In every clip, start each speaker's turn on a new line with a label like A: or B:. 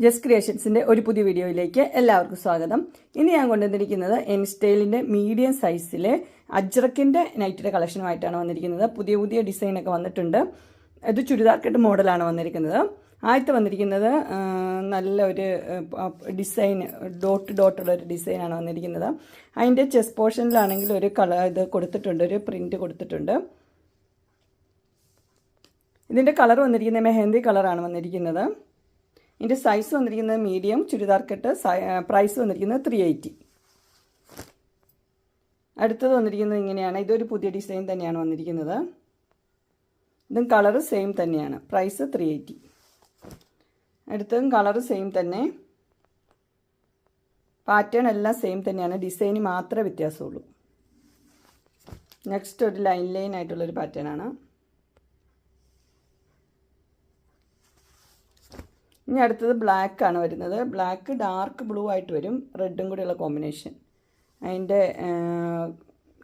A: Just ക്രിയേഷൻസിന്റെ ഒരു പുതിയ വീഡിയോയിലേക്ക് എല്ലാവർക്കും സ്വാഗതം. ഇനി ഞാൻ കൊണ്ടുവന്നിരിക്കുന്നത് എൻ സ്റ്റൈലിന്റെ മീഡിയം സൈസിലെ അജ്രക്കിന്റെ നൈറ്റിയുടെ കളക്ഷനുമായിട്ടാണ് വന്നിരിക്കുന്നത്. പുതിയ പുതിയ ഡിസൈനൊക്കെ വന്നിട്ടുണ്ട്. ഇത് ചുരിദാർ കെട്ട് മോഡലാണ് വന്നിരിക്കുന്നത്. ആദ്യത്തെ വന്നിരിക്കുന്നത് നല്ല ഒരു ഡിസൈൻ ഡോട്ട് ഡോട്ടുള്ള ഒരു ഡിസൈനാണ് വന്നിരിക്കുന്നത്. അതിന്റെ ചെസ് പോർഷനിലാണെങ്കിൽ ഒരു കളർ ഇത് കൊടുത്തിട്ടുണ്ട് ഒരു പ്രിന്റ് കൊടുത്തിട്ടുണ്ട്. ഇതിന്റെ കളർ വന്നിരിക്കുന്നത് മെഹന്തി കളറാണ് വന്നിരിക്കുന്നത്. ഇതിന്റെ സൈസ് വന്നിരിക്കുന്നത് മീഡിയം ചുരിദാർ കെട്ട് പ്രൈസ് വന്നിരിക്കുന്നത് ത്രീ എയ്റ്റി അടുത്തത് വന്നിരിക്കുന്നത് ഇങ്ങനെയാണ്. ഇതൊരു പുതിയ ഡിസൈൻ തന്നെയാണ് വന്നിരിക്കുന്നത്. ഇതും കളറ് സെയിം തന്നെയാണ്. പ്രൈസ് ത്രീ എയ്റ്റി അടുത്തതും കളറ് സെയിം തന്നെ. പാറ്റേൺ എല്ലാം സെയിം തന്നെയാണ്. ഡിസൈന് മാത്രമേ വ്യത്യാസമുള്ളൂ. നെക്സ്റ്റ് ഒരു ലൈൻ ലൈൻ ആയിട്ടുള്ളൊരു പാറ്റേൺ ആണ്. ഇനി അടുത്തത് ബ്ലാക്ക് ആണ് വരുന്നത്. ബ്ലാക്ക് ഡാർക്ക് ബ്ലൂ ആയിട്ട് വരും. റെഡും കൂടിയുള്ള കോമ്പിനേഷൻ അതിന്റെ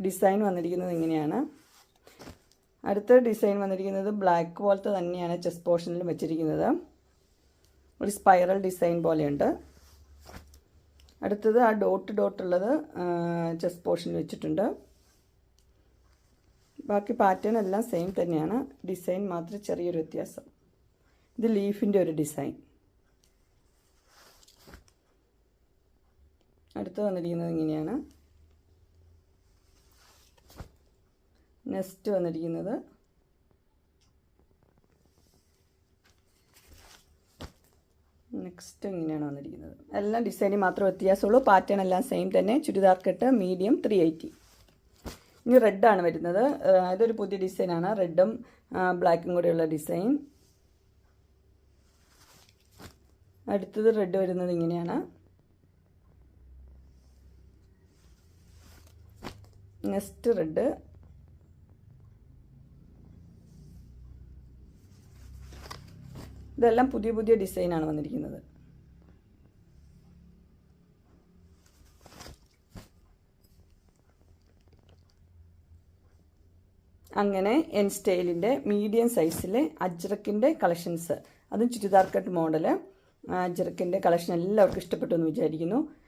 A: ഡിസൈൻ വന്നിരിക്കുന്നത് ഇങ്ങനെയാണ്. അടുത്ത ഡിസൈൻ വന്നിരിക്കുന്നത് ബ്ലാക്ക് പോലത്തെ തന്നെയാണ് ചെസ് പോർഷനിൽ വെച്ചിരിക്കുന്നത്. ഒരു സ്പൈറൽ ഡിസൈൻ പോലെയുണ്ട്. അടുത്തത് ആ ഡോട്ട് ഡോട്ട് ഉള്ളത് ചെസ്റ്റ് പോർഷനിൽ വെച്ചിട്ടുണ്ട്. ബാക്കി പാറ്റേൺ എല്ലാം സെയിം തന്നെയാണ്. ഡിസൈൻ മാത്രം ചെറിയൊരു വ്യത്യാസം. ഇത് ലീഫിന്റെ ഒരു ഡിസൈൻ അടുത്ത് വന്നിരിക്കുന്നത് ഇങ്ങനെയാണ്. നെക്സ്റ്റ് വന്നിരിക്കുന്നത്. നെക്സ്റ്റ് ഇങ്ങനെയാണ് വന്നിരിക്കുന്നത്. എല്ലാം ഡിസൈനിൽ മാത്രം വ്യത്യാസമുള്ളൂ. പാറ്റേൺ എല്ലാം സെയിം തന്നെ. ചുരിദാർ കെട്ട് മീഡിയം ത്രീ എയ്റ്റി ഇനി റെഡാണ് വരുന്നത്. ഇതൊരു പുതിയ ഡിസൈനാണ് റെഡും ബ്ലാക്കും കൂടെയുള്ള ഡിസൈൻ അടുത്തത് റെഡ് വരുന്നത് ഇങ്ങനെയാണ്. Next red. ഇതെല്ലാം പുതിയ പുതിയ ഡിസൈനാണ് വന്നിരിക്കുന്നത്. അങ്ങനെ എൻ സ്റ്റൈലിന്റെ മീഡിയം സൈസിലെ അജ്രക്കിന്റെ കളക്ഷൻസ്. അതും ചുരിദാർ കട്ട് മോഡൽ. അജ്രക്കിന്റെ കളക്ഷൻ എല്ലാവർക്കും ഇഷ്ടപ്പെട്ടു എന്ന് വിചാരിക്കുന്നു.